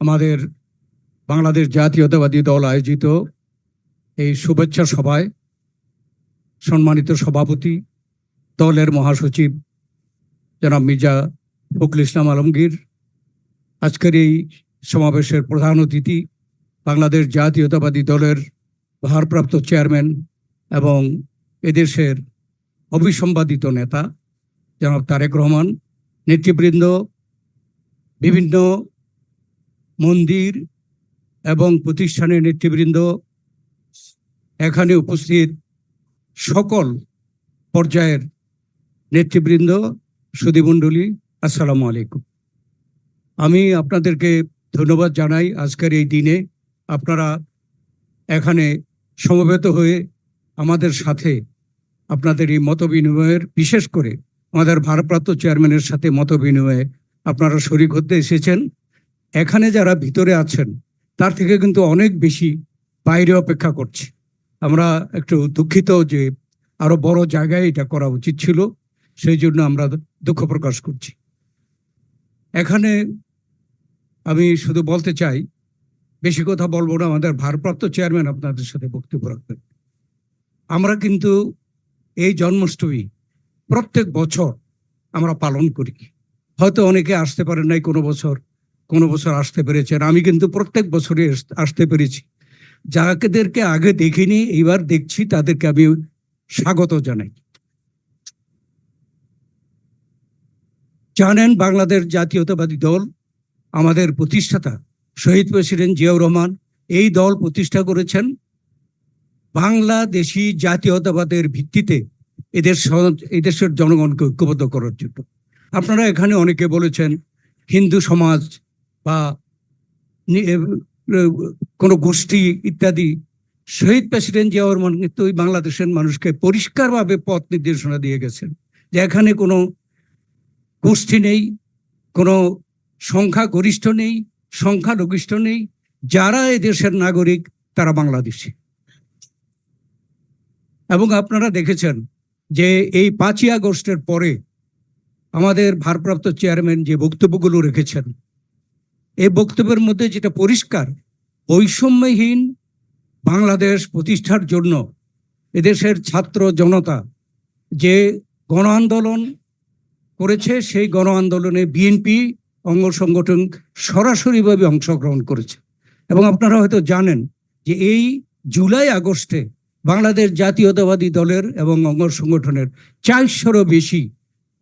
আমাদের বাংলাদেশ জাতীয়তাবাদী দল আয়োজিত এই শুভেচ্ছা সভায় সম্মানিত সভাপতি, দলের মহাসচিব জনাব মির্জা ফখরুল ইসলাম আলমগীর। আজকের এই সমাবেশের প্রধান অতিথি বাংলাদেশ জাতীয়তাবাদী দলের ভারপ্রাপ্ত চেয়ারম্যান এবং এদেশের অবিসম্বাদিত নেতা জনাব তারেক রহমান, নেতৃবৃন্দ, বিভিন্ন মন্দির এবং প্রতিষ্ঠানের নেতৃবৃন্দ এখানে উপস্থিত সকল পর্যায়ের নেতৃবৃন্দ সুদীমণ্ডলী আসসালামু আলাইকুম। আমি আপনাদেরকে ধন্যবাদ জানাই আজকের এই দিনে। আপনারা এখানে সমবেত হয়ে আমাদের সাথে আপনাদের এই মত বিনিময়ের বিশেষ করে আমাদের ভারপ্রাপ্ত চেয়ারম্যানের সাথে মত বিনিময়ে আপনারা শরিক হতে এসেছেন। এখানে যারা ভিতরে আছেন, তার থেকে কিন্তু অনেক বেশি বাইরে অপেক্ষা করছে। আমরা একটু দুঃখিত যে আরও বড় জায়গায় এটা করা উচিত ছিল, সেই জন্য আমরা দুঃখ প্রকাশ করছি। এখানে আমি শুধু বলতে চাই, বেশি কথা বলব না, আমাদের ভারপ্রাপ্ত চেয়ারম্যান আপনাদের সাথে বক্তব্য রাখবেন। আমরা কিন্তু এই জন্মাষ্টমী প্রত্যেক বছর আমরা পালন করি। হয়তো অনেকে আসতে পারেন নাই কোনো বছর কোনো বছর আসতে পেরেছেন আমি কিন্তু প্রত্যেক বছরে আস- আসতে পেরেছি। যাদেরকে আগে দেখিনি, এইবার দেখছি, তাদেরকে আমি স্বাগত জানাই। জানেন, বাংলাদেশ জাতীয়তাবাদী দল, আমাদের প্রতিষ্ঠাতা শহীদ প্রেসিডেন্ট জিয়াউর রহমান, এই দল প্রতিষ্ঠা করেছেন বাংলাদেশি জাতীয়তাবাদের ভিত্তিতে এদের এদেশের জনগণকে ঐক্যবদ্ধ করার জন্য। আপনারা এখানে অনেকে বলেছেন, হিন্দু সমাজ বা এ, এ, কোনো গোষ্ঠী ইত্যাদি শহীদ প্রেসিডেন্ট জিয়াউর কিন্তু বাংলাদেশের মানুষকে পরিষ্কারভাবে পথ নির্দেশনা দিয়ে গেছেন যে এখানে কোনো গোষ্ঠী নেই কোনো সংখ্যা গরিষ্ঠ নেই সংখ্যা লঘিষ্ঠ নেই যারা এই দেশের নাগরিক তারা বাংলাদেশি। এবং আপনারা দেখেছেন যে এই পাঁচই আগস্টের পরে আমাদের ভারপ্রাপ্ত চেয়ারম্যান যে বক্তব্যগুলো রেখেছেন এই বক্তব্যের মধ্যে যেটা পরিষ্কার, বৈষম্যহীন বাংলাদেশ প্রতিষ্ঠার জন্য এদেশের ছাত্র জনতা যে গণ আন্দোলন করেছে, সেই গণ আন্দোলনে বিএনপি অঙ্গ সংগঠন সরাসরিভাবে অংশগ্রহণ করেছে। এবং আপনারা হয়তো জানেন যে এই জুলাই আগস্টে বাংলাদেশ জাতীয়তাবাদী দলের এবং অঙ্গ সংগঠনের চারশোরও বেশি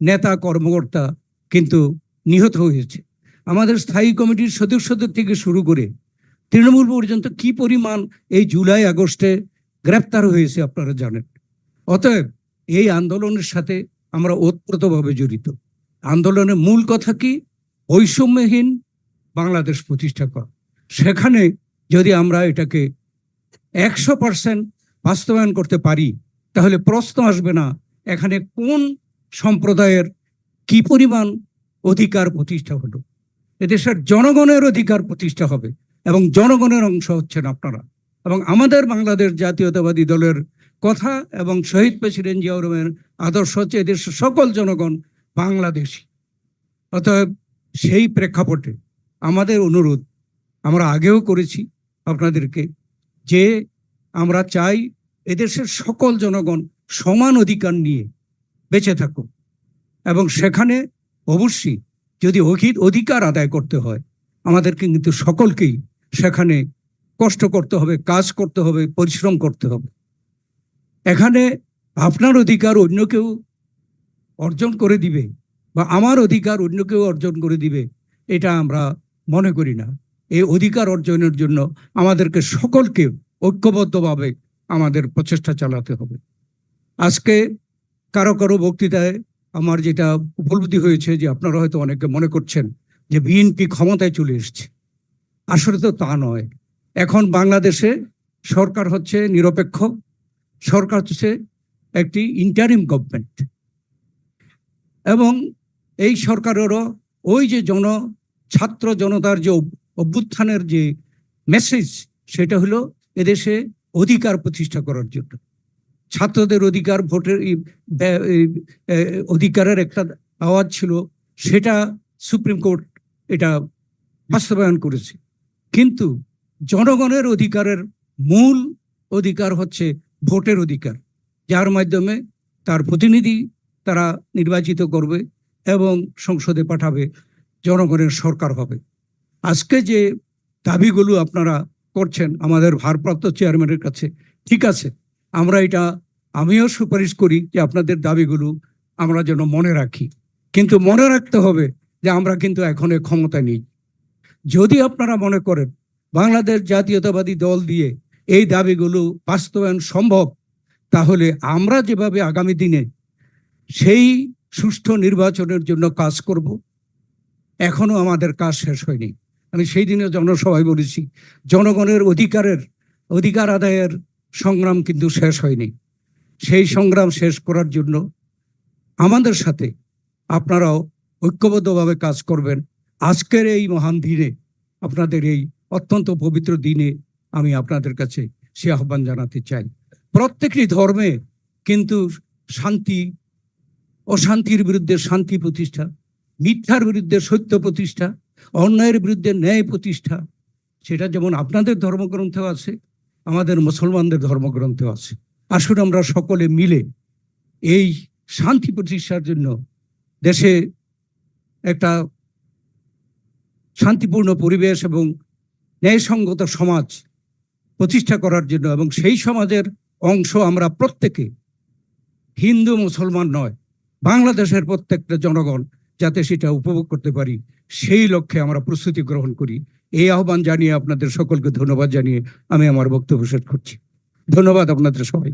নেতা কর্মকর্তা কিন্তু নিহত হয়েছে। আমাদের স্থায়ী কমিটির সদস্যদের থেকে শুরু করে তৃণমূল পর্যন্ত কি পরিমাণ এই জুলাই আগস্টে গ্রেপ্তার হয়েছে আপনারা জানেন। অতএব এই আন্দোলনের সাথে আমরা ওতপ্রোতভাবে জড়িত। আন্দোলনের মূল কথা কি? বৈষম্যহীন বাংলাদেশ প্রতিষ্ঠা করা। সেখানে যদি আমরা এটাকে একশো পার্সেন্ট বাস্তবায়ন করতে পারি, তাহলে প্রশ্ন আসবে না, এখানে কোন সম্প্রদায়ের কি পরিমাণ অধিকার প্রতিষ্ঠা হলো। এদেশের জনগণের অধিকার প্রতিষ্ঠা হবে এবং জনগণের অংশ হচ্ছেন আপনারা। এবং আমাদের বাংলাদেশ জাতীয়তাবাদী দলের কথা এবং শহীদ প্রেসিডেন্ট জিয়াউর রহমানের আদর্শ হচ্ছে এদেশের সকল জনগণ বাংলাদেশি। অতএব সেই প্রেক্ষাপটে আমাদের অনুরোধ, আমরা আগেও করেছি আপনাদেরকে যে আমরা চাই এদেশের সকল জনগণ সমান অধিকার নিয়ে বেঁচে থাকুক। এবং সেখানে অবশ্যই যদি অধি- অধিকার আদায় করতে হয়, আমাদেরকে কিন্তু সকলকেই সেখানে কষ্ট করতে হবে, কাজ করতে হবে, পরিশ্রম করতে হবে। এখানে আপনার অধিকার অন্য কেউ অর্জন করে দিবে বা আমার অধিকার অন্য কেউ অর্জন করে দিবে, এটা আমরা মনে করি না। এই অধিকার অর্জনের জন্য আমাদেরকে সকলকে ঐক্যবদ্ধভাবে আমাদের প্রচেষ্টা চালাতে হবে। আজকে কারও কারও বক্তৃতায় আমার যেটা উপলব্ধি হয়েছে যে আপনারা হয়তো অনেকে মনে করছেন যে বিএনপি ক্ষমতায় চলে এসছে। আসলে তো তা নয়। এখন বাংলাদেশে সরকার হচ্ছে নিরপেক্ষ। সরকার হচ্ছে একটি ইন্টারিম গভর্নমেন্ট এবং এই সরকারেরও ওই যে জন, ছাত্র জনতার যে অভ্যুত্থানের যে মেসেজ সেটা হলো এদেশে অধিকার প্রতিষ্ঠা করার জন্য। ছাত্রদের অধিকার, ভোটের অধিকারের একটা আওয়াজ ছিল, সেটা সুপ্রিম কোর্ট এটা বাস্তবায়ন করেছে। কিন্তু জনগণের অধিকারের মূল অধিকার হচ্ছে ভোটের অধিকার। যার মাধ্যমে তার প্রতিনিধি তারা নির্বাচিত করবে এবং সংসদে পাঠাবে, জনগণের সরকার হবে। আজকে যে দাবিগুলো আপনারা করছেন, আমাদের ভারপ্রাপ্ত চেয়ারম্যানের কাছে, ঠিক আছে আমরা এটা, আমিও সুপারিশ করি যে আপনাদের দাবিগুলো আমরা যেন মনে রাখি। কিন্তু মনে রাখতে হবে যে আমরা কিন্তু এখন এ ক্ষমতায় নেই। যদি আপনারা মনে করেন বাংলাদেশ জাতীয়তাবাদী দল দিয়ে এই দাবিগুলো বাস্তবায়ন সম্ভব, তাহলে আমরা যেভাবে আগামী দিনে সেই সুষ্ঠু নির্বাচনের জন্য কাজ করব, এখনও আমাদের কাজ শেষ হয়নি। আমি সেই দিনে জনসভায় বলেছি, জনগণের অধিকারের, অধিকার আদায়ের সংগ্রাম কিন্তু শেষ হয়নি। সেই সংগ্রাম শেষ করার জন্য আমাদের সাথে আপনারাও ঐক্যবদ্ধভাবে কাজ করবেন। আজকের এই মহান দিনে, আপনাদের এই অত্যন্ত পবিত্র দিনে আমি আপনাদের কাছে সে আহ্বান জানাতে চাই। প্রত্যেকটি ধর্মে কিন্তু শান্তি, অশান্তির বিরুদ্ধে শান্তি প্রতিষ্ঠা, মিথ্যার বিরুদ্ধে সত্য প্রতিষ্ঠা, অন্যায়ের বিরুদ্ধে ন্যায় প্রতিষ্ঠা, সেটা যেমন আপনাদের ধর্মগ্রন্থ আছে আমাদের মুসলমানদের ধর্মগ্রন্থ আছে। আসুন আমরা সকলে মিলে এই শান্তি প্রতিষ্ঠার জন্য দেশে একটা শান্তিপূর্ণ পরিবেশ এবং ন্যায়সঙ্গত সমাজ প্রতিষ্ঠা করার জন্য এবং সেই সমাজের অংশ আমরা প্রত্যেকে, হিন্দু, মুসলমান নয়, বাংলাদেশের প্রত্যেকটা জনগণ যাতে সেটা উপভোগ করতে পারি, সেই লক্ষ্যে আমরা প্রস্তুতি গ্রহণ করি। এই আহ্বান জানিয়ে আপনাদের সকলকে ধন্যবাদ জানিয়ে আমি আমার বক্তব্য শেষ করছি। ধন্যবাদ আপনাদের সবাই